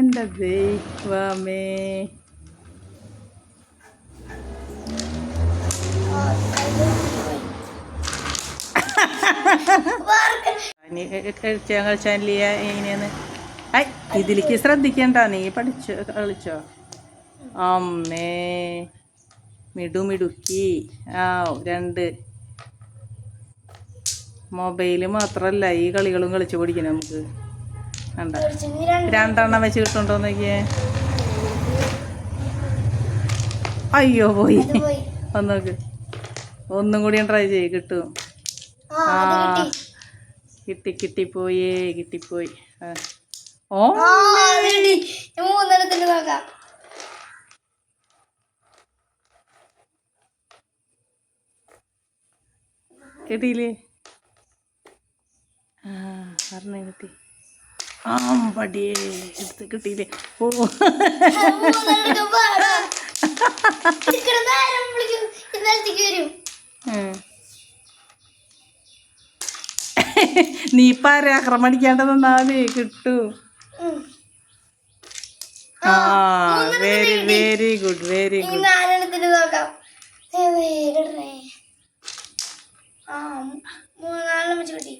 എന്റെ ദൈവമേ. കഴിച്ചാലില്ല എങ്ങനെയാന്ന്? ഐ ഇതിലേക്ക് ശ്രദ്ധിക്കണ്ട. നീ പഠിച്ചോ കളിച്ചോ? അമ്മേ. മിടുമിടുക്കി ആ രണ്ട്. മൊബൈൽ മാത്രല്ല ഈ കളികളും കളിച്ചു പഠിക്കണം നമുക്ക്. കണ്ട? രണ്ടെണ്ണം വെച്ച് കിട്ടുണ്ടോ നോക്കിയേ? അയ്യോ പോയി. ഒന്ന് നോക്ക്. ഒന്നും കൂടി ട്രൈ ചെയ്യ് കിട്ടും. ആ കിട്ടി. കിട്ടിപ്പോയേ കിട്ടിപ്പോയി. പോയി ഓ. മൂന്നെണ്ണത്തിന് നോക്കാം. കിട്ടിയില്ലേ? ആ പറഞ്ഞേ കിട്ടി. ആ പടിയേ എടുത്ത് കിട്ടിയില്ലേ. ഓ. നീ ഇപ്പം ആരെ ആക്രമണിക്കേണ്ടത് എന്നാൽ കിട്ടൂ. ആ very very good very good നോക്കാം. മൂന്നാലെണ്ണം വെച്ച് കിട്ടി.